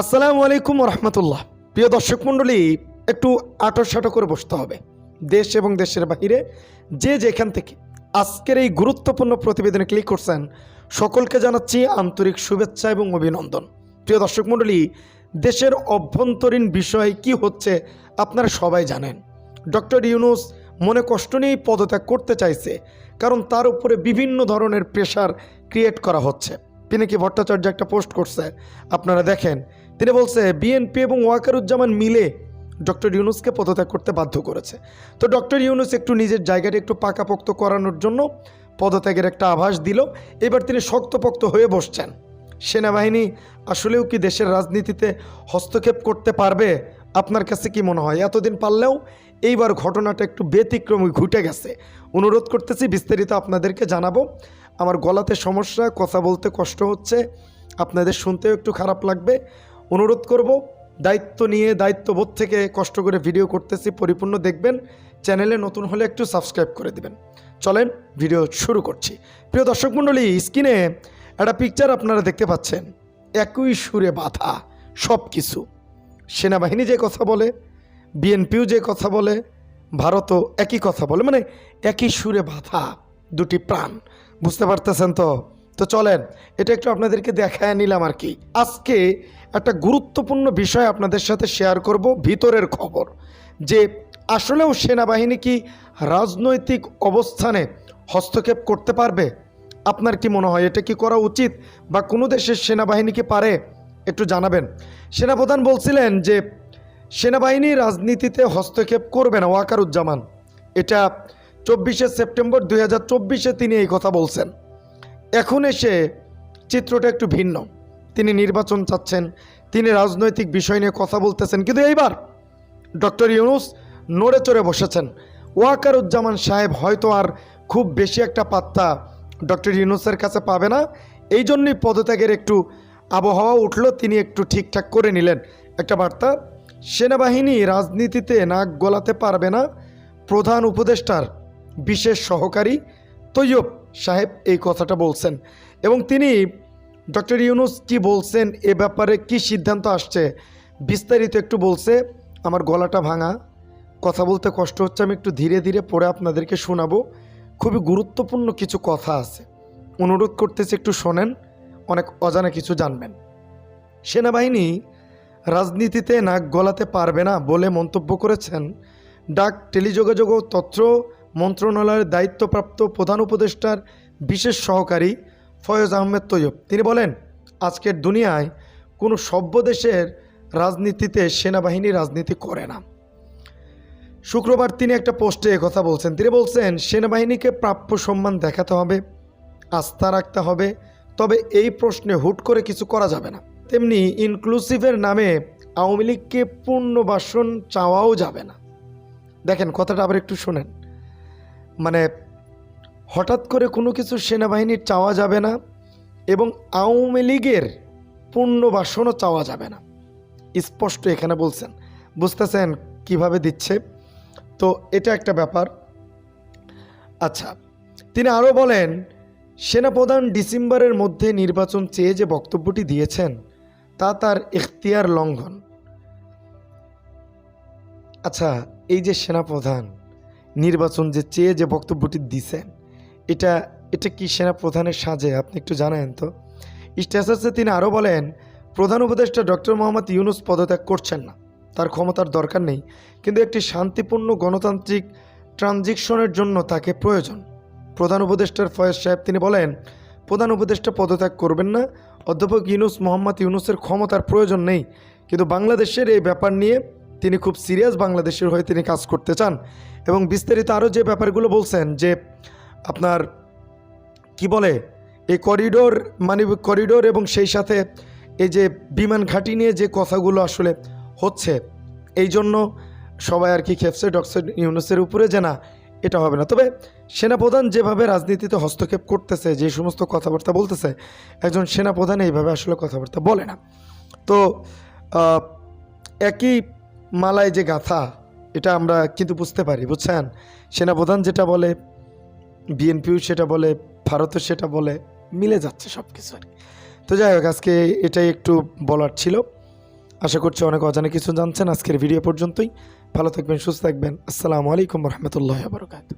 আসসালামু আলাইকুম রহমতুল্লাহ প্রিয় দর্শক মণ্ডলী, একটু আটো সাটো করে বসতে হবে। দেশ এবং দেশের বাহিরে যে যেখান থেকে আজকের এই গুরুত্বপূর্ণ প্রতিবেদনে ক্লিক করছেন, সকলকে জানাচ্ছি আন্তরিক শুভেচ্ছা এবং অভিনন্দন। প্রিয় দর্শক মণ্ডলী, দেশের অভ্যন্তরীণ বিষয় কি হচ্ছে আপনারা সবাই জানেন। ডক্টর ইউনুস মনে কষ্ট নিয়েই পদত্যাগ করতে চাইছে, কারণ তার উপরে বিভিন্ন ধরনের প্রেশার ক্রিয়েট করা হচ্ছে। পিনাকি ভট্টাচার্য একটা পোস্ট করছে? আপনারা দেখেন তিনি বলছে বিএনপি এবং ওয়াকারুজ্জামান মিলে ডক্টর ইউনুসকে পদত্যাগ করতে বাধ্য করেছে। তো ডক্টর ইউনুস একটু নিজের জায়গাটা একটু পাকাপোক্ত করানোর জন্য পদত্যাগের একটা আভাস দিল। এবার তিনি শক্তপোক্ত হয়ে বসছেন। সেনাবাহিনী আসলেও কি দেশের রাজনীতিতে হস্তক্ষেপ করতে পারবে? আপনার কাছে কি মনে হয়? এতদিন পারলেও এইবার ঘটনাটা একটু ব্যতিক্রমী ঘটে গেছে। অনুরোধ করতেছি, বিস্তারিত আপনাদেরকে জানাব। আমার গলাতে সমস্যা, কথা বলতে কষ্ট হচ্ছে। আপনাদের শুনতেও একটু খারাপ লাগবে। অনুরোধ করব, দায়িত্ব নিয়ে, দায়িত্ববোধ থেকে কষ্ট করে ভিডিও করতেছি, পরিপূর্ণ দেখবেন। চ্যানেলে নতুন হলে একটু সাবস্ক্রাইব করে দিবেন। চলেন ভিডিও শুরু করছি। প্রিয় দর্শক মণ্ডলী, স্ক্রিনে একটা পিকচার আপনারা দেখতে পাচ্ছেন। একই সুরে বাধা সব কিছু সেনাবাহিনী যে কথা বলে বিএনপিও যে কথা বলে, ভারতও একই কথা বলে। মানে একই সুরে বাধা, দুটি প্রাণ। বুঝতে পারতেছেন তো? তো চলেন, এটা একটু আপনাদেরকে দেখায় নিলাম আর কি। আজকে একটা গুরুত্বপূর্ণ বিষয় আপনাদের সাথে শেয়ার করব, ভিতরের খবর। যে আসলেও সেনাবাহিনী কি রাজনৈতিক অবস্থানে হস্তক্ষেপ করতে পারবে? আপনার কি মনে হয় এটা কি করা উচিত বা কোনো দেশের সেনাবাহিনী কি পারে? একটু জানাবেন। সেনাপ্রধান বলছিলেন যে সেনাবাহিনী রাজনীতিতে হস্তক্ষেপ করবে না, ওয়াকারুজ্জামান। এটা চব্বিশে সেপ্টেম্বর দুই তিনি এই কথা বলছেন। এখন এসে চিত্রটা একটু ভিন্ন। তিনি নির্বাচন চাচ্ছেন, তিনি রাজনৈতিক বিষয় নিয়ে কথা বলতেছেন। কিন্তু এইবার ডক্টর ইউনুস নড়ে চড়ে বসেছেন। ওয়াকারুজ্জামান সাহেব হয়তো আর খুব বেশি একটা পাত্তা ডক্টর ইউনুসের কাছে পাবে না। এই জন্যই পদত্যাগের একটু আবহাওয়া উঠল, তিনি একটু ঠিকঠাক করে নিলেন। একটা বার্তা, সেনাবাহিনী রাজনীতিতে নাক গলাতে পারবে না। প্রধান উপদেষ্টার বিশেষ সহকারী তৈয়ব সাহেব এই কথাটা বলছেন। এবং তিনি ডক্টর ইউনুস কি বলছেন এ ব্যাপারে কি সিদ্ধান্ত আসছে বিস্তারিত একটু বলছে। আমার গলাটা ভাঙা। কথা বলতে কষ্ট হচ্ছে, আমি একটু ধীরে ধীরে পড়ে আপনাদেরকে শোনাবো। খুবই গুরুত্বপূর্ণ কিছু কথা আছে। অনুরোধ করতেছি একটু শোনেন, অনেক অজানা কিছু জানবেন। সেনাবাহিনী রাজনীতিতে নাক গলাতে পারবে না বলে মন্তব্য করেছেন। ডাক, টেলিযোগাযোগ ও তথ্য মন্ত্রণালয়ের দায়িত্বপ্রাপ্ত প্রধান উপদেষ্টার বিশেষ সহকারী ফয়েজ আহমেদ তৈয়ব। তিনি বলেন, আজকের দুনিয়ায় কোনো সভ্য দেশের রাজনীতিতে সেনাবাহিনী রাজনীতি করে না। শুক্রবার তিনি একটা পোস্টে কথা বলছেন। তিনি বলছেন, সেনাবাহিনীকে প্রাপ্য সম্মান দেখাতে হবে, আস্থা রাখতে হবে, তবে এই প্রশ্নে হুট করে কিছু করা যাবে না। তেমনি ইনক্লুসিভের নামে আওয়ামী লীগকে পুনর্বাসন চাওয়াও যাবে না। দেখেন, কথাটা আবার একটু শোনেন। হঠাৎ করে কোনো কিছু সেনাবাহিনীর চাওয়া যাবে না এবং আওয়ামী লীগের পুনর্বাসনও চাওয়া যাবে না। স্পষ্ট এখানে বলছেন। বুঝতেছেন কীভাবে দিচ্ছে? তো এটা একটা ব্যাপার। আচ্ছা তিনি আরও বলেন, সেনাপ্রধান ডিসেম্বরের মধ্যে নির্বাচন চেয়ে যে বক্তব্যটি দিয়েছেন, তা তার এখতিয়ার লঙ্ঘন। আচ্ছা এই যে সেনাপ্রধান নির্বাচন যে চেয়ে যে বক্তব্যটি দিছেন, এটা এটা কি সেনা প্রধানের সাজে? আপনি একটু জানেন তো। স্ট্যাটাসে তিনি আরও বলেন, প্রধান উপদেষ্টা ডক্টর মোহাম্মদ ইউনুস পদত্যাগ করছেন না। তার ক্ষমতার দরকার নেই, কিন্তু একটি শান্তিপূর্ণ গণতান্ত্রিক ট্রানজিকশনের জন্য তাকে প্রয়োজন। প্রধান উপদেষ্টার ফয়েজ সাহেব তিনি বলেন, প্রধান উপদেষ্টা পদত্যাগ করবেন না। অধ্যাপক ইউনুস মোহাম্মদ ইউনুসের ক্ষমতার প্রয়োজন নেই, কিন্তু বাংলাদেশের এই ব্যাপার নিয়ে তিনি খুব সিরিয়াস বাংলাদেশের হয়ে তিনি কাজ করতে চান। এবং বিস্তারিত আরও যে ব্যাপারগুলো বলছেন যে আপনার, কি বলে, এই করিডোর মানে করিডোর এবং সেই সাথে এই যে বিমান ঘাঁটি নিয়ে যে কথাগুলো আসলে হচ্ছে, এই জন্য সবাই আর কি খেপছে ডক্টর ইউনুসের উপরে যে না, এটা হবে না। তবে সেনাপ্রধান যেভাবে রাজনীতিতে হস্তক্ষেপ করতেছে, যে সমস্ত কথাবার্তা বলতেছে, একজন সেনাপ্রধান এইভাবে আসলে কথাবার্তা বলে না। তো একই মালায় যে গাথা, এটা আমরা কিন্তু বুঝতে পারি, বুঝছেন? সেনাপ্রধান যেটা বলে, বিএনপিও সেটা বলে, ভারতও সেটা বলে, মিলে যাচ্ছে সব কিছু আর তো যাই হোক, আজকে এটাই একটু বলার ছিল। আশা করছি অনেক অজানা কিছু জানছেন। আজকের ভিডিও পর্যন্তই। ভালো থাকবেন, সুস্থ থাকবেন। আসসালামু আলাইকুম রহমতুল্লাহ বরকাত